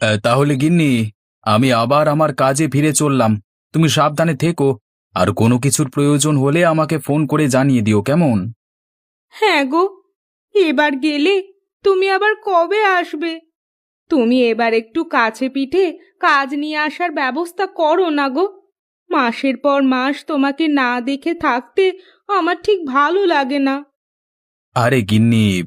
আহ, তাহলে গিন্নি আমি আবার আমার কাজে ফিরে চললাম। তুমি সাবধানে থেকো আর কোনো কিছুর প্রয়োজন হলে আমাকে ফোন করে জানিয়ে দিও কেমন? হ্যাঁ গো এবার গেলে তুমি আবার কবে আসবে? তুমি এবার একটু কাছে পিঠে কাজ নিয়ে আসার ব্যবস্থা করো না গো। মাসের পর মাস তোমাকে না দেখে থাকতে আমার ঠিক ভালো লাগে না। আরে গিন্নি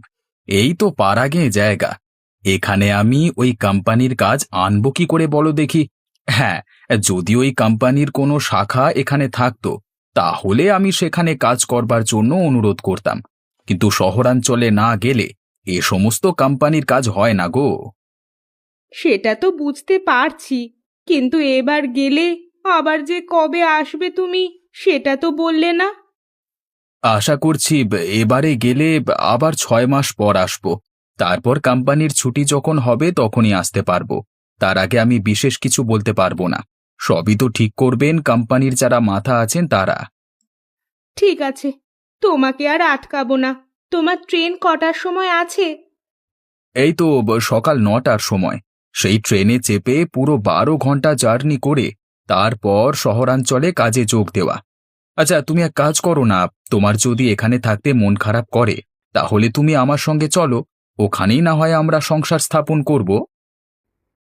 এই তো পাড়াগে জায়গা। এখানে আমি ওই কোম্পানির কাজ আনব কি করে বলো দেখি। হ্যাঁ যদি ওই কোম্পানির কোনো শাখা এখানে থাকতো তাহলে আমি সেখানে কাজ করবার জন্য অনুরোধ করতাম। কিন্তু শহরাঞ্চলে না গেলে এ সমস্ত কোম্পানির কাজ হয় না গো। সেটা তো বুঝতে পারছি কিন্তু এবার গেলে আবার যে কবে আসবে তুমি সেটা তো বললে না। আশা করছি এবারে গেলে আবার ছয় মাস পর আসব। তারপর কোম্পানির ছুটি যখন হবে তখনই আসতে পারব। তার আগে আমি বিশেষ কিছু বলতে পারব না। সবই তো ঠিক করবেন কোম্পানির যারা মাথা আছেন তারা। ঠিক আছে। তোমাকে আর আটকাবো না। তোমার ট্রেন কটার সময় আছে? এই তো ব- সকাল নটার সময়। সেই ট্রেনে চেপে পুরো বারো ঘণ্টা জার্নি করে তারপর শহরাঞ্চলে কাজে যোগ দেওয়া। আচ্ছা তুমি এক কাজ করো না তোমার যদি এখানে থাকতে মন খারাপ করে তাহলে তুমি আমার সঙ্গে চলো। ওখানেই না হয় আমরা সংসার স্থাপন করব?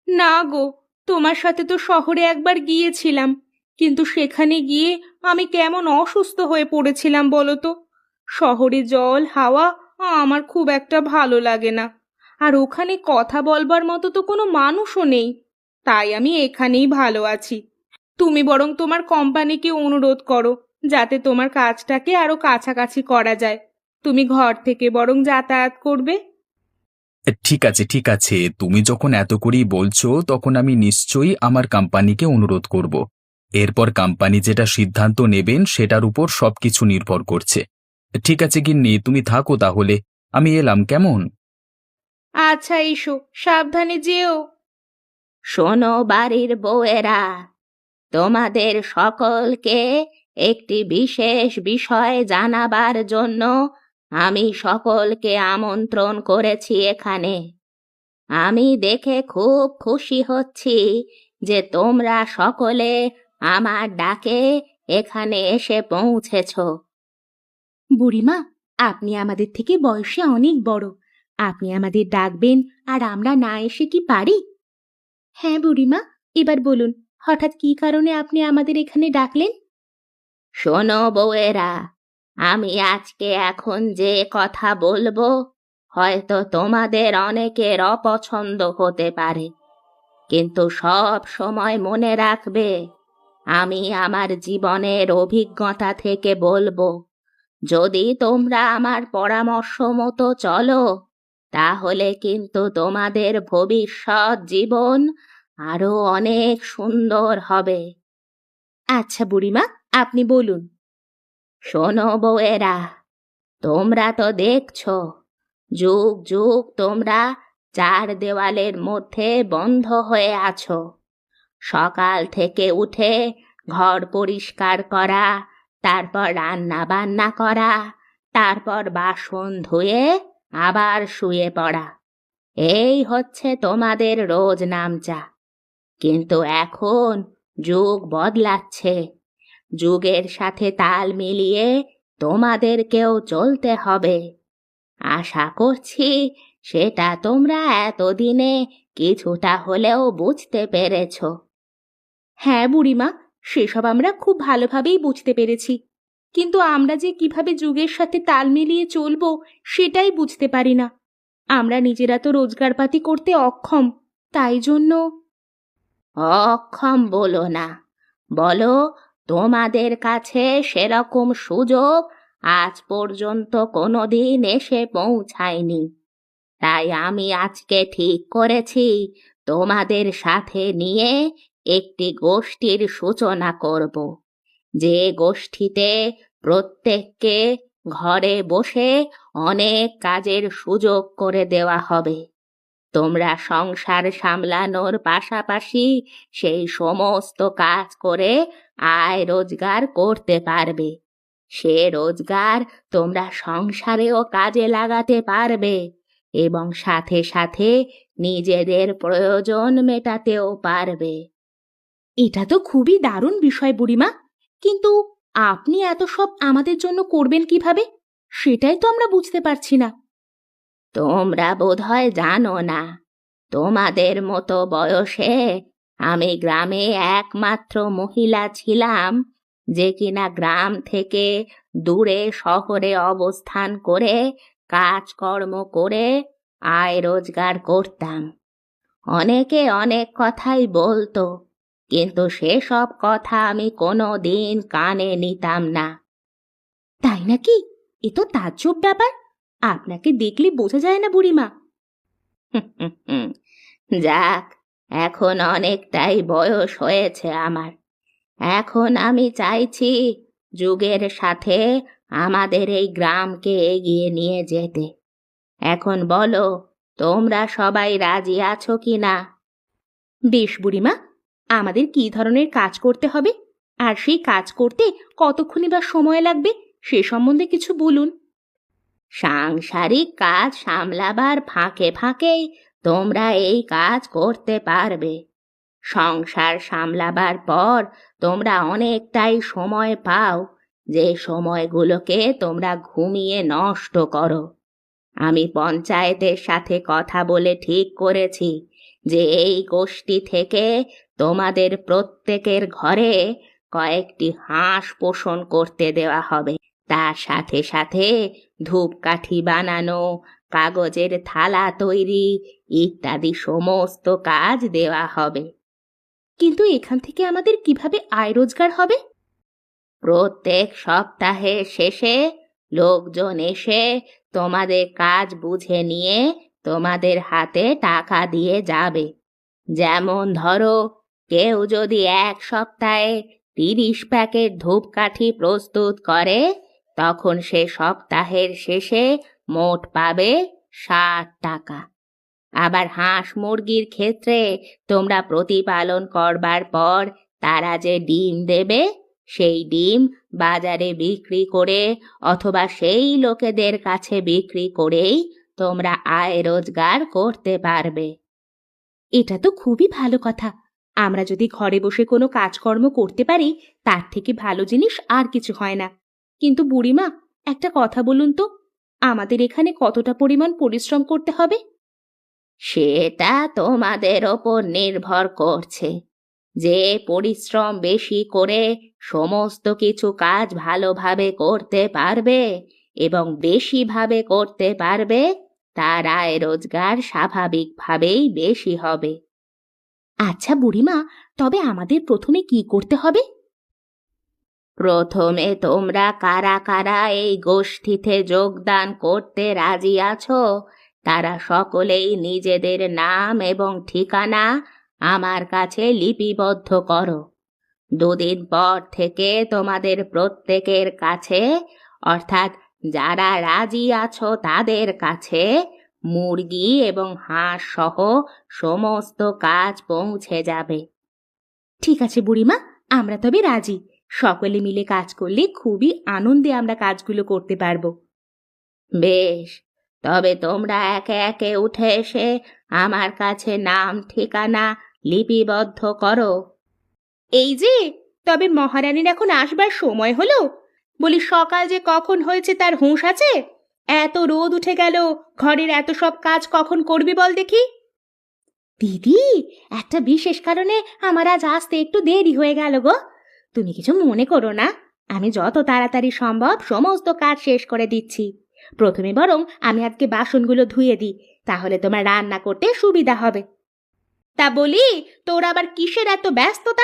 না গো, তোমার সাথে তো শহরে একবার গিয়েছিলাম, কিন্তু সেখানে গিয়ে আমি কেমন অসুস্থ হয়ে পড়েছিলাম বলো তো? শহরে জল, হাওয়া, আমার খুব একটা ভালো লাগে না। আর ওখানে কথা বলবার মতো তো কোনো মানুষও নেই, তাই আমি এখানেই ভালো আছি। তুমি বরং তোমার কোম্পানিকে অনুরোধ করো, যাতে তোমার কাজটাকে আরও কাছাকাছি করা যায়। তুমি ঘর থেকে বরং যাতায়াত করবে। ঠিক আছে ঠিক আছে। তুমি যখন এত করেই বলছো তখন আমি নিশ্চয়ই আমার কোম্পানিকে অনুরোধ করব। এরপর কোম্পানি যেটা সিদ্ধান্ত নেবেন সেটার উপর সবকিছু নির্ভর করছে। ঠিক আছে গিন্নি তুমি থাকো তাহলে। আমি এলাম কেমন? আচ্ছা এসো সাবধানে যেও। শোনো বাড়ির বউয়েরা তোমাদের সকলকে একটি বিশেষ বিষয় জানাবার জন্য আমি সকলকে আমন্ত্রণ করেছি এখানে। আমি দেখে খুব খুশি হচ্ছি যে তোমরা সকলে আমার ডাকে এখানে এসে পৌঁছেছ। বুড়িমা আপনি আমাদের থেকে বয়সে অনেক বড়। আপনি আমাদের ডাকবেন আর আমরা না এসে কি পারি? হ্যাঁ বুড়িমা এবার বলুন হঠাৎ কি কারণে আপনি আমাদের এখানে ডাকলেন? শোনো বউয়েরা আমি আজকে এখন যে কথা বলব, হয়তো তোমাদের অনেকের অপছন্দ হতে পারে। কিন্তু সব সময় মনে রাখবে, আমি আমার জীবনের অভিজ্ঞতা থেকে বলব, যদি তোমরা আমার পরামর্শ মতো চলো, তাহলে কিন্তু তোমাদের ভবিষ্যৎ জীবন আরও অনেক সুন্দর হবে। আচ্ছা বুড়িমা, আপনি বলুন। শোনো বউয়েরা, তোমরা তো দেখছ, যুগ যুগ তোমরা চার দেওয়ালের মধ্যে বন্ধ হয়ে আছো। সকাল থেকে উঠে ঘর পরিষ্কার করা, তারপর রান্না বান্না করা, তারপর বাসন ধুয়ে আবার শুয়ে পড়া। এই হচ্ছে তোমাদের রোজ নামচা। কিন্তু এখন যুগ বদলাচ্ছে। যুগের সাথে তাল মিলিয়ে তোমাদেরকেও চলতে হবে। আশা করছি সেটা তোমরা এতদিনে কিছুটা হলেও বুঝতে পেরেছ। হ্যাঁ বুড়িমা সেসব আমরা খুব ভালোভাবেই বুঝতে পেরেছি। কিন্তু আমরা যে কীভাবে যুগের সাথে তাল মিলিয়ে চলবো সেটাই বুঝতে পারি না। আমরা নিজেরা তো রোজগারপাতি করতে অক্ষম তাই জন্য অক্ষম বলো না। বলো তোমাদের কাছে সেরকম সুযোগ আজ পর্যন্ত কোনোদিন এসে পৌঁছায়নি। তাই আমি আজকে ঠিক করেছি তোমাদের সাথে নিয়ে একটি গোষ্ঠীর সূচনা করব। যে গোষ্ঠীতে প্রত্যেককে ঘরে বসে অনেক কাজের সুযোগ করে দেওয়া হবে। তোমরা সংসার সামলানোর পাশাপাশি সেই সমস্ত কাজ করে আয় রোজগার করতে পারবে। সে রোজগার তোমরা সংসারেও কাজে লাগাতে পারবে এবং সাথে সাথে নিজেদের প্রয়োজন মেটাতেও পারবে। এটা তো খুবই দারুণ বিষয় বুড়িমা। কিন্তু আপনি এত সব আমাদের জন্য করবেন কীভাবে? সেটাই তো আমরা বুঝতে পারছি না। তোমরা বোধহয় জানো না। তোমাদের মতো বয়সে আমি গ্রামে একমাত্র মহিলা ছিলাম, যে কিনা গ্রাম থেকে দূরে শহরে অবস্থান করে কাজকর্ম করে আয় রোজগার করতাম। অনেকে অনেক কথাই বলতো, কিন্তু সেসব কথা আমি কোনো দিন কানে নিতাম না। তাই নাকি? এ তো তাজ্জব ব্যাপার। আপনাকে দেখলে বোঝা যায় না বুড়িমা। যাক এখন অনেকটাই বয়স হয়েছে আমার। এখন আমি চাইছি যুগের সাথে আমাদের এই গ্রামকে এগিয়ে নিয়ে যেতে। এখন বলো তোমরা সবাই রাজি আছো কি না? বেশ বুড়িমা আমাদের কি ধরনের কাজ করতে হবে? আর সেই কাজ করতে কতক্ষণই বা সময় লাগবে সে সম্বন্ধে কিছু বলুন। সাংসারিক কাজ সামলাবার ফাঁকে ফাঁকেই তোমরা এই কাজ করতে পারবে। সংসার সামলাবার পর তোমরা অনেকটাই সময় পাও। যে সময়গুলোকে তোমরা ঘুমিয়ে নষ্ট করো। আমি পঞ্চায়েতের সাথে কথা বলে ঠিক করেছি যে এই গোষ্ঠী থেকে তোমাদের প্রত্যেকের ঘরে কয়েকটি হাঁস পোষণ করতে দেওয়া হবে। তার সাথে সাথে ধূপকাঠি বানানো, কাগজের থালা তৈরি, ইত্যাদি সমস্ত কাজ দেওয়া হবে। কিন্তু এখান থেকে আমাদের কীভাবে আয় রোজগার হবে? প্রত্যেক সপ্তাহের শেষে লোকজন এসে তোমাদের কাজ বুঝে নিয়ে তোমাদের হাতে টাকা দিয়ে যাবে। যেমন ধরো, কেউ যদি এক সপ্তাহে তিরিশ প্যাকেট ধূপকাঠি প্রস্তুত করে তখন সে সপ্তাহের শেষে মোট পাবে ষাট টাকা। আবার হাঁস মুরগির ক্ষেত্রে তোমরা প্রতিপালন করবার পর তারা যে ডিম দেবে, সেই ডিম বাজারে বিক্রি করে অথবা সেই লোকেদের কাছে বিক্রি করেই তোমরা আয় রোজগার করতে পারবে। এটা তো খুবই ভালো কথা। আমরা যদি ঘরে বসে কোনো কাজকর্ম করতে পারি, তার থেকে ভালো জিনিস আর কিছু হয় না। কিন্তু বুড়িমা একটা কথা বলুন তো আমাদের এখানে কতটা পরিমাণ পরিশ্রম করতে হবে? সেটা তোমাদের ওপর নির্ভর করছে। যে পরিশ্রম বেশি করে সমস্ত কিছু কাজ ভালোভাবে করতে পারবে এবং বেশিভাবে করতে পারবে তার আয় রোজগার স্বাভাবিকভাবেই বেশি হবে। আচ্ছা বুড়িমা তবে আমাদের প্রথমে কি করতে হবে? প্রথমে তোমরা কারা কারা এই গোষ্ঠীতে যোগদান করতে রাজি আছো? তারা সকলেই নিজেদের নাম এবং ঠিকানা আমার কাছে লিপিবদ্ধ করো। দুদিন পর থেকে তোমাদের প্রত্যেকের কাছে, অর্থাৎ যারা রাজি আছো তাদের কাছে, মুরগি এবং হাঁস সহ সমস্ত কাজ পৌঁছে যাবে। ঠিক আছে বুড়িমা, আমরা তবে রাজি। সকলে মিলে কাজ করলে খুবই আনন্দে আমরা কাজগুলো করতে পারব। বেশ, তবে তোমরা একে একে উঠে এসে আমার কাছে নাম, ঠিকানা লিপিবদ্ধ করো। এই যে, তবে মহারানীর এখন আসবার সময় হলো। বলি, সকাল যে কখন হয়েছে তার হুঁশ আছে? এত রোদ উঠে গেল, ঘরের এত সব কাজ কখন করবি বল দেখি? দিদি, একটা বিশেষ কারণে আমার আজ আসতে একটু দেরি হয়ে গেল গো। তুমি কিছু মনে করো না। আমি যত তাড়াতাড়ি সম্ভব সমস্ত কাজ শেষ করে দিচ্ছি। প্রথমে বরং আমি আজকে বাসনগুলো ধুয়ে দিই, তাহলে তোমার রান্না করতে সুবিধা হবে। তা বলি, তোর আবার কিসের এত ব্যস্ততা?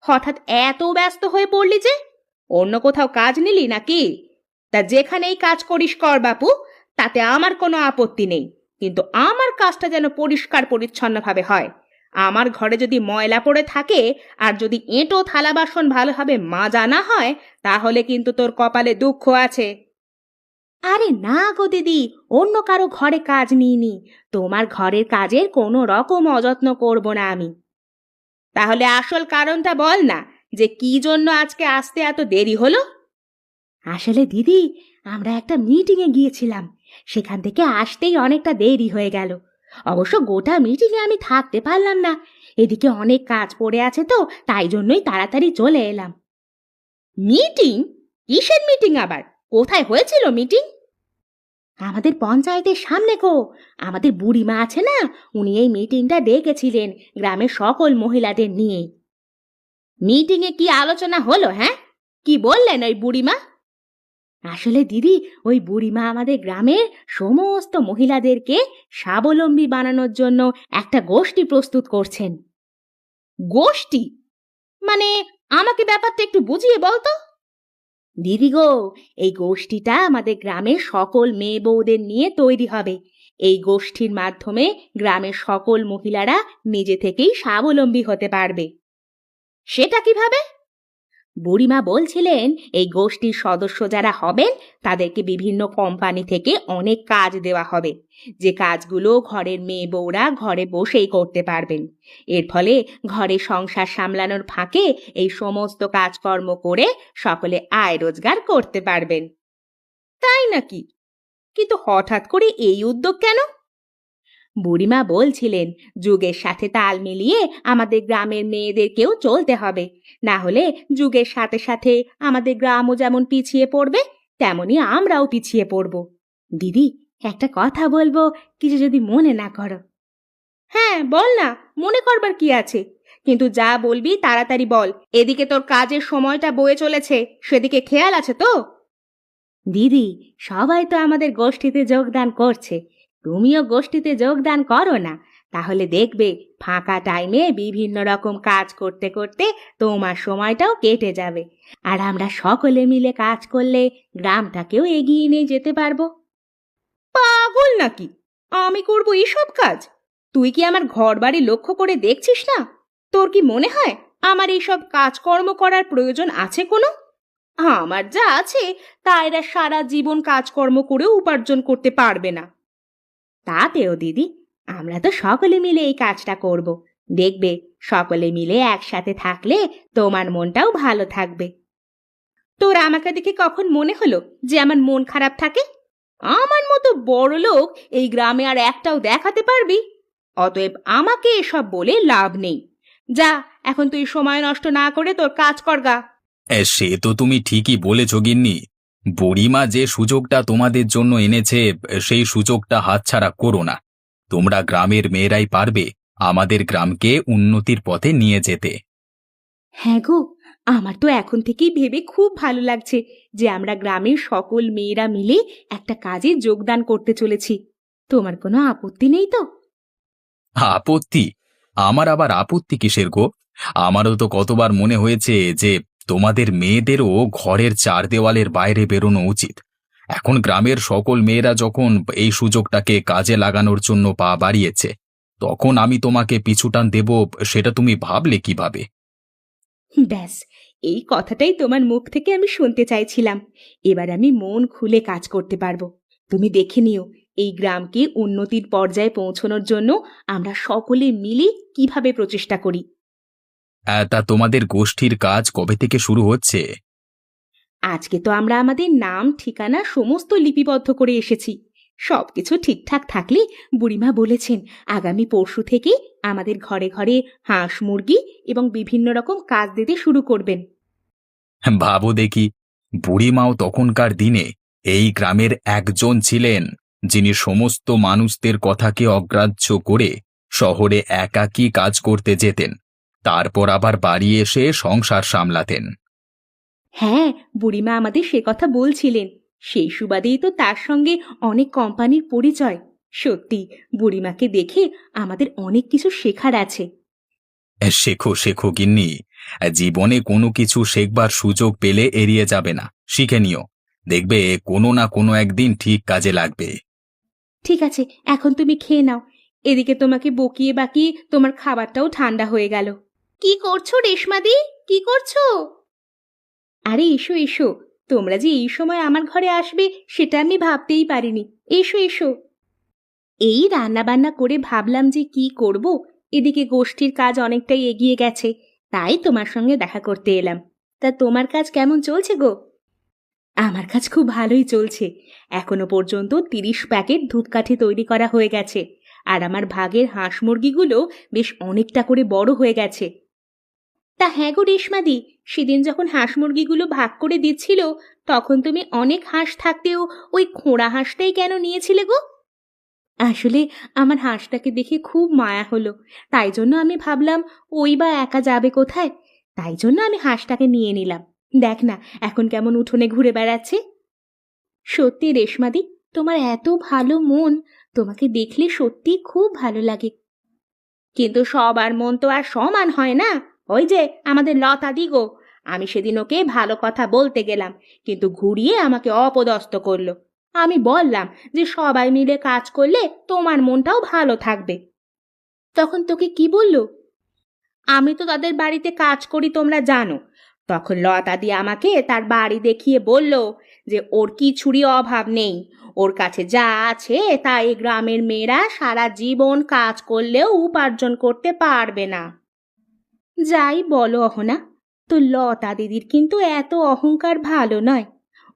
হঠাৎ এত ব্যস্ত হয়ে পড়লি যে? অন্য কোথাও কাজ নিলি নাকি? তা যেখানেই কাজ করিস কর বাপু, তাতে আমার কোনো আপত্তি নেই। কিন্তু আমার কাজটা যেন পরিষ্কার পরিচ্ছন্নভাবে হয়। আমার ঘরে যদি ময়লা পড়ে থাকে আর যদি এঁটো থালা বাসন ভালোভাবে মাজা না হয় তাহলে কিন্তু তোর কপালে দুঃখ আছে। আরে না গো দিদি অন্য কারও ঘরে কাজ নিইনি। তোমার ঘরের কাজের কোনো রকম অযত্ন করব না আমি। তাহলে আসল কারণটা বল না যে কি জন্য আজকে আসতে এত দেরি হলো? আসলে দিদি আমরা একটা মিটিংয়ে গিয়েছিলাম। সেখান থেকে আসতেই অনেকটা দেরি হয়ে গেল। অবশ্য গোটা মিটিংয়ে আমি থাকতে পারলাম না। এদিকে অনেক কাজ পড়ে আছে তো, তাই জন্যই তাড়াতাড়ি চলে এলাম। মিটিং? কিসের মিটিং আবার? কোথায় হয়েছিল মিটিং? আমাদের পঞ্চায়েতের সামনে গো। আমাদের বুড়িমা আছে না, উনি এই মিটিংটা ডেকেছিলেন গ্রামের সকল মহিলাদের নিয়ে। মিটিংয়ে কি আলোচনা হলো হ্যাঁ? কি বললেন ওই বুড়িমা? আসলে দিদি, ওই বুড়িমা আমাদের গ্রামের সমস্ত মহিলাদেরকে স্বাবলম্বী বানানোর জন্য একটা গোষ্ঠী প্রস্তুত করছেন। গোষ্ঠী? মানে আমাকে ব্যাপারটা একটু বুঝিয়ে বলতো দিদি গো, এই গোষ্ঠীটা আমাদের গ্রামের সকল মেয়ে বউদের নিয়ে তৈরি হবে। এই গোষ্ঠীর মাধ্যমে গ্রামের সকল মহিলারা নিজে থেকেই স্বাবলম্বী হতে পারবে। সেটা কীভাবে? বুড়িমা বলছিলেন, এই গোষ্ঠীর সদস্য যারা হবেন, তাদেরকে বিভিন্ন কোম্পানি থেকে অনেক কাজ দেওয়া হবে। যে কাজগুলো ঘরের মেয়ে বউরা ঘরে বসেই করতে পারবেন। এর ফলে ঘরে সংসার সামলানোর ফাঁকে এই সমস্ত কাজকর্ম করে সকলে আয় রোজগার করতে পারবেন। তাই নাকি? কিন্তু হঠাৎ করে এই উদ্যোগ কেন? বুড়িমা বলছিলেন, যুগের সাথে তাল মিলিয়ে আমাদের গ্রামের মেয়েদেরকেও চলতে হবে। না হলে যুগের সাথে সাথে আমাদের গ্রামও যেমন পিছিয়ে পড়বে, তেমনি আমরাও পিছিয়ে পড়ব। দিদি, একটা কথা বলব, কিছু যদি মনে না করো। হ্যাঁ বল না, মনে করবার কি আছে? কিন্তু যা বলবি তাড়াতাড়ি বল, এদিকে তোর কাজের সময়টা বয়ে চলেছে, সেদিকে খেয়াল আছে তো? দিদি, সবাই তো আমাদের গোষ্ঠীতে যোগদান করছে তুমিও গোষ্ঠীতে যোগদান করো না। তাহলে দেখবে, ফাঁকা টাইমে বিভিন্ন রকম কাজ করতে করতে তোমার সময়টাও কেটে যাবে। আর আমরা সকলে মিলে কাজ করলে গ্রামটাকেও এগিয়ে নিয়ে যেতে পারব। পাগল নাকি? আমি করব এসব কাজ? তুই কি আমার ঘর বাড়ি লক্ষ্য করে দেখছিস না? তোর কি মনে হয় আমার এইসব কাজকর্ম করার প্রয়োজন আছে কোনো? আমার যা আছে, তা এরা সারা জীবন কাজকর্ম করেও উপার্জন করতে পারবে না। তাতেও, দিদি, আমরা তো সকলে মিলে এই কাজটা করব। দেখবে, সকলে মিলে একসাথে থাকলে তোমার মনটাও ভালো থাকবে। তোর আমাকে দেখে কখন মনে হলো যে আমার মন খারাপ থাকে? আমার মতো বড় লোক এই গ্রামে আর একটাও দেখাতে পারবি? অতএব আমাকে এসব বলে লাভ নেই। যা, এখন তুই সময় নষ্ট না করে তোর কাজ কর গা। সে তো তুমি ঠিকই বলেছ, গিন্নি। বুড়িমা যে সুযোগটা তোমাদের জন্য এনেছে সেই সুযোগটা হাতছাড়া করো না। তোমরা গ্রামের মেয়েরাই পারবে আমাদের গ্রামকে উন্নতির পথে নিয়ে যেতে। হ্যাঁ গো আমার তো এখন থেকেই ভেবে খুব ভালো লাগছে যে আমরা গ্রামের সকল মেয়েরা মিলে একটা কাজে যোগদান করতে চলেছি। তোমার কোনো আপত্তি নেই তো? আপত্তি? আমার আবার আপত্তি কিসের গো? আমারও তো কতবার মনে হয়েছে যে তোমাদের মেয়েদেরও ঘরের চার দেওয়ালের বাইরে বেরোনো উচিত। এখন গ্রামের সকল মেয়েরা যখন এই সুযোগটাকে কাজে লাগানোর জন্য পা বাড়িয়েছে, তখন আমি তোমাকে পিছুটান দেব, সেটা তুমি ভাবলে কীভাবে? ব্যাস, এই কথাটাই তোমার মুখ থেকে আমি শুনতে চাইছিলাম। এবার আমি মন খুলে কাজ করতে পারব। তুমি দেখে নিও, এই গ্রামকে উন্নতির পর্যায়ে পৌঁছানোর জন্য আমরা সকলে মিলে কীভাবে প্রচেষ্টা করি। তা তোমাদের গোষ্ঠীর কাজ কবে থেকে শুরু হচ্ছে? আজকে তো আমরা আমাদের নাম ঠিকানা সমস্ত লিপিবদ্ধ করে এসেছি। সবকিছু ঠিকঠাক থাকলে বুড়িমা বলেছেন আগামী পরশু থেকে আমাদের ঘরে ঘরে হাঁস মুরগি এবং বিভিন্ন রকম কাজ দিতে শুরু করবেন। ভাবো দেখি বুড়িমাও তখনকার দিনে এই গ্রামের একজন ছিলেন যিনি সমস্ত মানুষদের কথাকে অগ্রাহ্য করে শহরে একাকী কাজ করতে যেতেন। তারপর আবার বাড়ি এসে সংসার সামলাতেন। হ্যাঁ বুড়িমা আমাদের সে কথা বলছিলেন। সেই সুবাদেই তো তার সঙ্গে অনেক কোম্পানির পরিচয়। সত্যি বুড়িমাকে দেখে আমাদের অনেক কিছু শেখার আছে। শেখো শেখো গিন্নি। জীবনে কোনো কিছু শেখবার সুযোগ পেলে এড়িয়ে যাবে না। শিখে নিও। দেখবে কোনো না কোনো একদিন ঠিক কাজে লাগবে। ঠিক আছে এখন তুমি খেয়ে নাও। এদিকে তোমাকে বকিয়ে বাকিয়ে তোমার খাবারটাও ঠান্ডা হয়ে গেল। কি করছ রেশমাদি কি করছ? আরে এসো এসো। তোমরা যে এই সময় আমার ঘরে আসবে, সেটা আমি ভাবতেই পারিনি। এসো এসো। এই রান্না বান্না করে ভাবলাম যে কি করব। এদিকে গোষ্ঠীর কাজ অনেকটাই এগিয়ে গেছে। তাই তোমার সঙ্গে দেখা করতে এলাম। তা তোমার কাজ কেমন চলছে গো? আমার কাজ খুব ভালোই চলছে। এখনও পর্যন্ত তিরিশ প্যাকেট ধূপকাঠি তৈরি করা হয়ে গেছে। আর আমার ভাগের হাঁস মুরগিগুলো বেশ অনেকটা করে বড় হয়ে গেছে। তা হ্যাঁ গো রেশমাদি, সেদিন যখন হাঁস মুরগিগুলো ভাগ করে দিচ্ছিল, তখন তুমি অনেক হাঁস থাকতেও ওই খোঁড়া হাঁসটাই কেন নিয়েছিলে গো? আসলে আমার হাঁসটাকে দেখে খুব মায়া হলো, তাই জন্য আমি ভাবলাম ওই বা একা যাবে কোথায়, তাই জন্য আমি হাঁসটাকে নিয়ে নিলাম। দেখ না, এখন কেমন উঠোনে ঘুরে বেড়াচ্ছে। সত্যি রেশমাদি, তোমার এত ভালো মন, তোমাকে দেখলে সত্যি খুব ভালো লাগে। কিন্তু সবার মন তো আর সমান হয় না। ওই যে আমাদের লতা দিগো আমি সেদিন ওকে ভালো কথা বলতে গেলাম, কিন্তু ঘুরিয়ে আমাকে অপদস্থ করল। আমি বললাম যে সবাই মিলে কাজ করলে তোমার মনটাও ভালো থাকবে। তখন তোকে কি বলল? আমি তো তাদের বাড়িতে কাজ করি, তোমরা জানো। তখন লতা দিয়ে আমাকে তার বাড়ি দেখিয়ে বলল যে ওর কিছুরই অভাব নেই। ওর কাছে যা আছে তা এই গ্রামের মেয়েরা সারা জীবন কাজ করলেও উপার্জন করতে পারবে না। যাই বলো অহনা, তো লতা দিদির কিন্তু এত অহংকার ভালো নয়।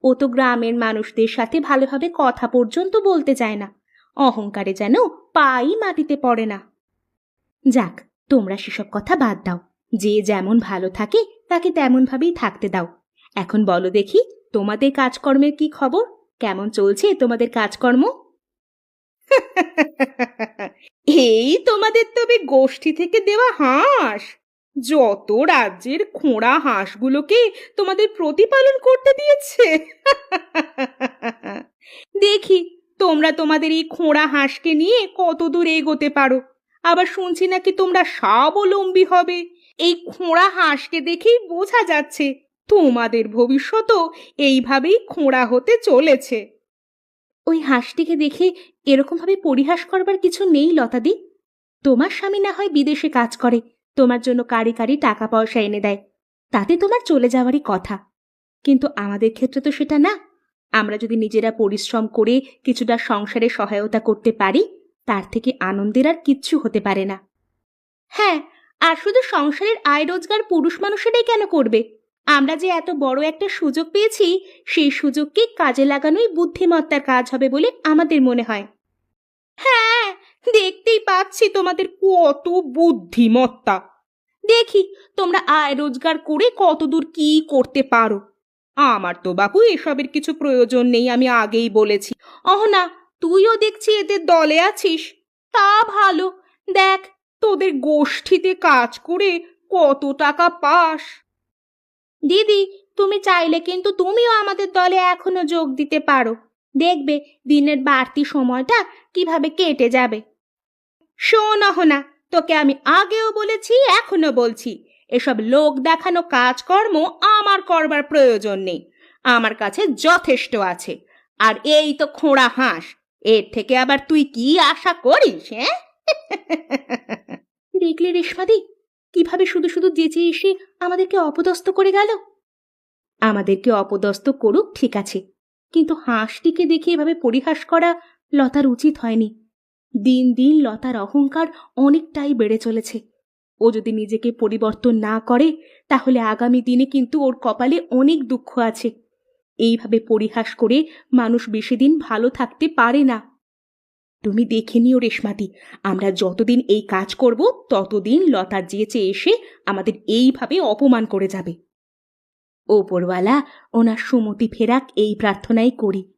ও তো গ্রামের মানুষদের সাথে ভালোভাবে কথা পর্যন্ত বলতে চায় না। অহংকারে যেন পাই মাটিতে পড়ে না। যাক, তোমরা সেসব কথা বাদ দাও। যে যেমন ভালো থাকে, তাকে তেমনভাবেই থাকতে দাও। এখন বলো দেখি, তোমাদের কাজকর্মের কি খবর? কেমন চলছে তোমাদের কাজকর্ম? এই তোমাদের তবে গোষ্ঠী থেকে দেওয়া হাঁস। যত রাজ্যের খোঁড়া হাঁসগুলোকে তোমাদের প্রতিপালন করতে দিয়েছে। দেখি, তোমরা তোমাদের এই খোঁড়া হাঁসকে নিয়ে কত দূর এগোতে পারো। আবার শুনছি নাকি তোমরা স্বাবলম্বী হবে। এই খোঁড়া হাঁসকে দেখেই বোঝা যাচ্ছে, তোমাদের ভবিষ্যতও এইভাবেই খোঁড়া হতে চলেছে। ওই হাঁসটিকে দেখে এরকমভাবে পরিহাস করবার কিছু নেই লতাদি। তোমার স্বামী না হয় বিদেশে কাজ করে। তোমার জন্য কারি কারি টাকা পয়সা এনে দেয়। তাতে তোমার চলে যাওয়ারই কথা। কিন্তু আমাদের ক্ষেত্রে তো সেটা না। আমরা যদি নিজেরা পরিশ্রম করে কিছুটা সংসারে সহায়তা করতে পারি, তার থেকে আনন্দের আর কিচ্ছু হতে পারে না। হ্যাঁ আর শুধু সংসারের আয় রোজগার পুরুষ মানুষেরাই কেন করবে? আমরা যে এত বড় একটা সুযোগ পেয়েছি, সেই সুযোগকে কাজে লাগানোই বুদ্ধিমত্তার কাজ হবে বলে আমাদের মনে হয়। হ্যাঁ দেখতেই পাচ্ছি তোমাদের কত বুদ্ধিমত্তা। দেখি, তোমরা আয় রোজগার করে কতদূর কি করতে পারো। আমার তো বাপু, এসবের কিছু প্রয়োজন নেই, আমি আগেই বলেছি। অহনা তুইও দেখছি এদের দলে আছিস। তা ভালো। দেখ, তোদের গোষ্ঠীতে কাজ করে কত টাকা পাস। দিদি, তুমি চাইলে কিন্তু তুমিও আমাদের দলে এখনও যোগ দিতে পারো। দেখবে দিনের বাড়তি সময়টা কীভাবে কেটে যাবে। শোন অহনা, তোকে আমি আগেও বলেছি এখনও বলছি, এসব লোক দেখানো কাজকর্ম আমার করবার প্রয়োজন নেই, আমার কাছে যথেষ্ট আছে, আর এই তো খোঁড়া হাঁস, এর থেকে আবার তুই কি আশা করিস হ্যাঁ? দেখলে রেশমাদি, কীভাবে শুধু শুধু যেচে এসে আমাদেরকে অপদস্থ করে গেল? আমাদেরকে অপদস্থ করুক, ঠিক আছে। কিন্তু হাঁসটিকে দেখে এভাবে পরিহাস করা লতার উচিত হয়নি। দিন দিন লতার অহংকার অনেকটাই বেড়ে চলেছে। ও যদি নিজেকে পরিবর্তন না করে, তাহলে আগামী দিনে কিন্তু ওর কপালে অনেক দুঃখ আছে। এইভাবে পরিহাস করে মানুষ বেশি দিন ভালো থাকতে পারে না। তুমি দেখে নিও রেশমাদি আমরা যতদিন এই কাজ করব, ততদিন লতার যেচে এসে আমাদের এইভাবে অপমান করে যাবে। ওপরওয়ালা, ওনার সুমতি ফেরাক এই প্রার্থনাই করি।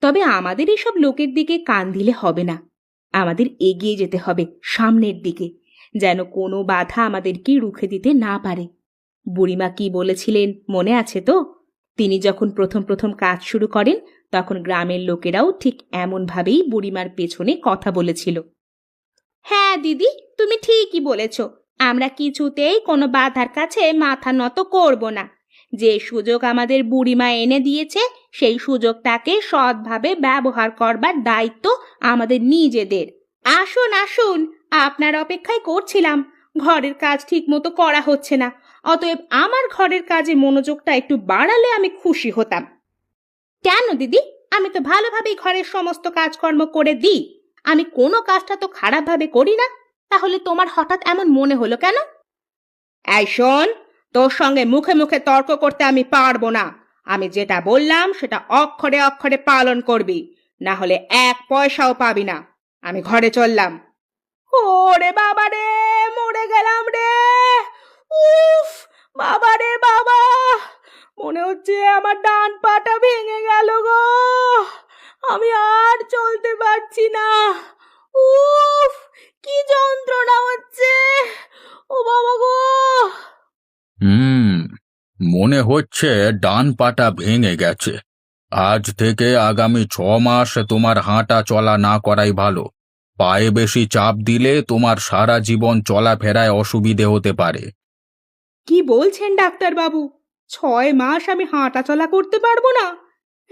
তবে আমাদের এসব লোকের দিকে কান দিলে হবে না। আমাদের এগিয়ে যেতে হবে সামনের দিকে, যেন কোনো বাধা আমাদেরকে রুখে দিতে না পারে। বুড়িমা কি বলেছিলেন মনে আছে তো? তিনি যখন প্রথম প্রথম কাজ শুরু করেন, তখন গ্রামের লোকেরাও ঠিক এমনভাবেই বুড়িমার পেছনে কথা বলেছিল। হ্যাঁ দিদি, তুমি ঠিকই বলেছ। আমরা কিছুতেই কোনো বাধার কাছে মাথা নত করব না। যে সুযোগ আমাদের বুড়িমা এনে দিয়েছে, সেই সুযোগটাকে সৎভাবে ব্যবহার করবার দায়িত্ব আমাদের নিজেদের। আসুন আসুন, আপনার অপেক্ষায় করছিলাম। ঘরের কাজ ঠিক মতো করা হচ্ছে না। অতএব আমার ঘরের কাজে মনোযোগটা একটু বাড়ালে আমি খুশি হতাম। কেন দিদি? আমি তো ভালোভাবেই ঘরের সমস্ত কাজকর্ম করে দিই। আমি কোনো কাজটা তো খারাপভাবে করি না। তাহলে তোমার হঠাৎ এমন মনে হলো কেন? এই শোন তোর সঙ্গে মুখে মুখে তর্ক করতে আমি পারব না। আমি যেটা বললাম, সেটা অক্ষরে অক্ষরে পালন করবি। না হলে এক পয়সাও পাবি না। আমি ঘরে চললাম। ওরে বাবা রে, মরে গেলাম রে। উফ, বাবা রে বাবা। মনে হচ্ছে আমার ডান পাটা ভেঙে গেল গো। আমি আর চলতে পারছি না। উফ, কি যন্ত্রণা হচ্ছে। ও বাবা গো। হুম মনে হচ্ছে ডান পাটা ভেঙে গেছে। আজ থেকে আগামী ছ মাস তোমার হাঁটা চলা না করাই ভালো। পায়ে বেশি চাপ দিলে তোমার সারা জীবন চলাফেরায় অসুবিধে হতে পারে। কি বলছেন ডাক্তার বাবু ছয় মাস আমি হাঁটা চলা করতে পারব না।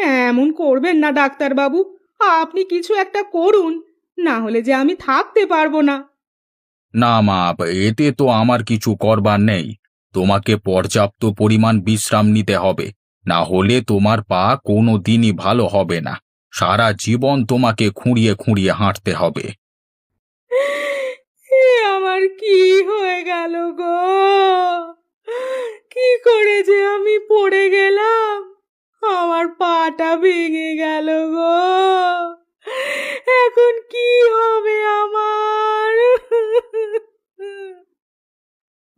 এমন করবেন না ডাক্তার বাবু আপনি কিছু একটা করুন না হলে যে আমি থাকতে পারব না। না মা এতে তো আমার কিছু করবার নেই। তোমাকে পর্যাপ্ত পরিমাণ বিশ্রাম নিতে হবে। না হলে তোমার পা কোনো দিনই ভালো হবে না। সারা জীবন তোমাকে খুঁড়িয়ে খুঁড়িয়ে হাঁটতে হবে। আমার কি হয়ে গেল গো? কি করে যে আমি পড়ে গেলাম? আমার পাটা ভেঙে গেল গো। এখন কি হবে আমার?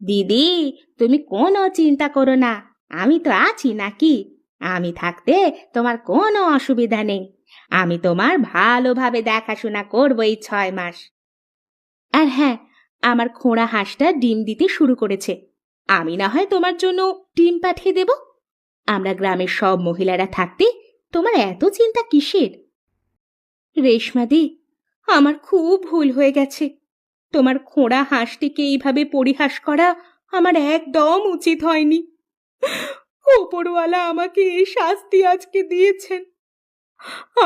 দিদি, তুমি কোনো চিন্তা করো না। আমি তো আছি নাকি? আমি থাকতে তোমার কোনো অসুবিধা নেই। আমি তোমার ভালোভাবে দেখাশোনা করব এই ছয় মাস। আর হ্যাঁ আমার খোঁড়া হাঁসটা ডিম দিতে শুরু করেছে। আমি না হয় তোমার জন্য ডিম পাঠিয়ে দেব? আমরা গ্রামের সব মহিলারা থাকতে তোমার এত চিন্তা কিসের? রেশমাদি আমার খুব ভুল হয়ে গেছে। তোমার খোঁড়া হাঁসটিকে এইভাবে পরিহাস করা আমার একদম উচিত হয়নি। ওপরওয়ালা আমাকে এই শাস্তি আজকে দিয়েছেন।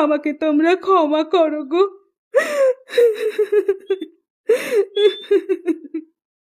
আমাকে তোমরা ক্ষমা করো গো।